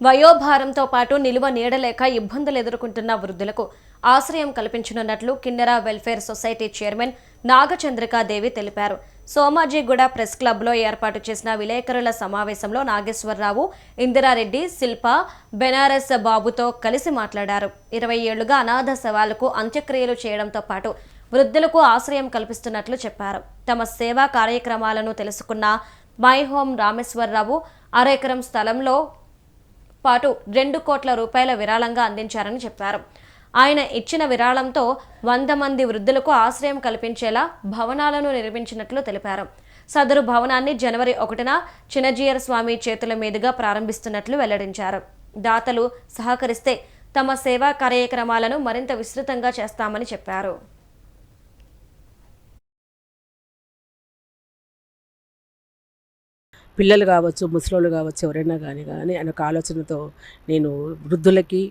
వయోభారంతో పాటు నిలువ నీడలేక ఇబ్బందులు ఎదుర్కొంటున్న వృద్ధులకు ఆశ్రయం కల్పించనున్నట్లు Kinnera welfare society chairman Nagachandrikadevi తెలిపారు. సోమాజిగూడ ప్రెస్ క్లబ్లో ఏర్పాటు చేసిన విలేకరుల సమావేశంలో నాగేశ్వరరావు ఇందిరారెడ్డి శిల్ప బెనారస్ బాబుతో కలిసి మాట్లాడారు. ఇరవై ఏళ్ళుగా అనాథ శవాలకు అంత్యక్రియలు చేయడంతో పాటు వృద్ధులకు ఆశ్రయం కల్పిస్తున్నట్లు చెప్పారు. తమ సేవా కార్యక్రమాలను తెలుసుకున్న మై హోమ్ రామేశ్వరరావు అరెకరం స్థలంలో పాటు రెండు కోట్ల రూపాయల విరాళంగా అందించారని చెప్పారు. ఆయన ఇచ్చిన విరాళంతో వంద మంది వృద్ధులకు ఆశ్రయం కల్పించేలా భవనాలను నిర్మించినట్లు తెలిపారు. సదరు భవనాన్ని జనవరి ఒకటిన చినజీయర్ స్వామి చేతుల మీదుగా ప్రారంభిస్తున్నట్లు వెల్లడించారు. దాతలు సహకరిస్తే తమ సేవా కార్యక్రమాలను మరింత విస్తృతంగా చేస్తామని చెప్పారు. పిల్లలు కావచ్చు ముసలోళ్ళు కావచ్చు ఎవరైనా కానీ కానీ అనే ఒక ఆలోచనతో నేను వృద్ధులకి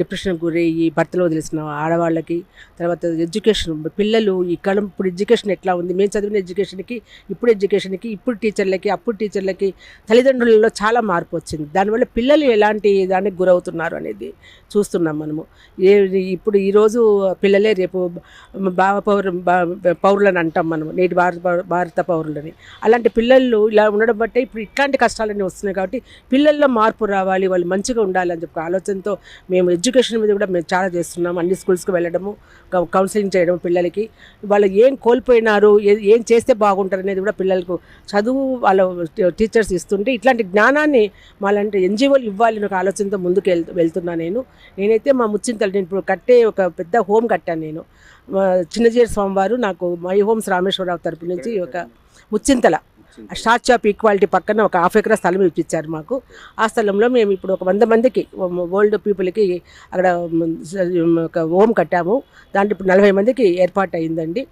డిప్రెషన్కి డిప్రెషన్ గురయ్యి భర్తలు వదిలేసిన ఆడవాళ్ళకి తర్వాత ఎడ్యుకేషన్ పిల్లలు ఈ కాలం ఇప్పుడు ఎడ్యుకేషన్ ఎట్లా ఉంది? మేము చదివిన ఎడ్యుకేషన్కి ఇప్పుడు ఎడ్యుకేషన్కి ఇప్పుడు టీచర్లకి అప్పుడు టీచర్లకి తల్లిదండ్రులలో చాలా మార్పు వచ్చింది. దానివల్ల పిల్లలు ఎలాంటి దానికి గురవుతున్నారు అనేది చూస్తున్నాం మనము. ఏ ఇప్పుడు ఈరోజు పిల్లలే రేపు భావ పౌర పౌరులని అంటాం మనం నేటి భారత భారత పౌరులని. అలాంటి పిల్లలు ఇలా ఉండడం బట్టే ఇప్పుడు ఇట్లాంటి కష్టాలన్నీ వస్తున్నాయి కాబట్టి పిల్లల్లో మార్పు రావాలి వాళ్ళు మంచిగా ఉండాలి అని చెప్పి ఆలోచనతో మేము ఎడ్యుకేషన్ మీద కూడా మేము చాలా చేస్తున్నాం. అన్ని స్కూల్స్కి వెళ్ళడము కౌ- కౌన్సిలింగ్ చేయడం పిల్లలకి. వాళ్ళు ఏం కోల్పోయినారు ఏం చేస్తే బాగుంటారు అనేది కూడా పిల్లలకు చదువు వాళ్ళ టీచర్స్ ఇస్తుంటే ఇట్లాంటి జ్ఞానాన్ని మాలాంటి ఎన్జిఓలు ఇవ్వాలి అని ఒక ఆలోచనతో ముందుకు వెళ్తున్నా నేను. నేనైతే మా ముచ్చింతలు నేను ఇప్పుడు కట్టే ఒక పెద్ద హోమ్ కట్టాను నేను. మా చిన్నజీర స్వామివారు నాకు మై హోమ్స్ రామేశ్వరరావు తరపు నుంచి ఒక ముచ్చింతల. స్టాచ్యూ ఆఫ్ ఈక్వాలిటీ పక్కన ఒక హాఫ్ ఎకరా స్థలం ఇప్పించారు మాకు. ఆ స్థలంలో మేము ఇప్పుడు ఒక వంద మందికి ఓల్డ్ పీపుల్కి అక్కడ ఒక హోమ్ కట్టాము. దాంట్లో ఇప్పుడు నలభై మందికి ఏర్పాటు అయిందండి